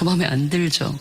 저 마음에 안 들죠.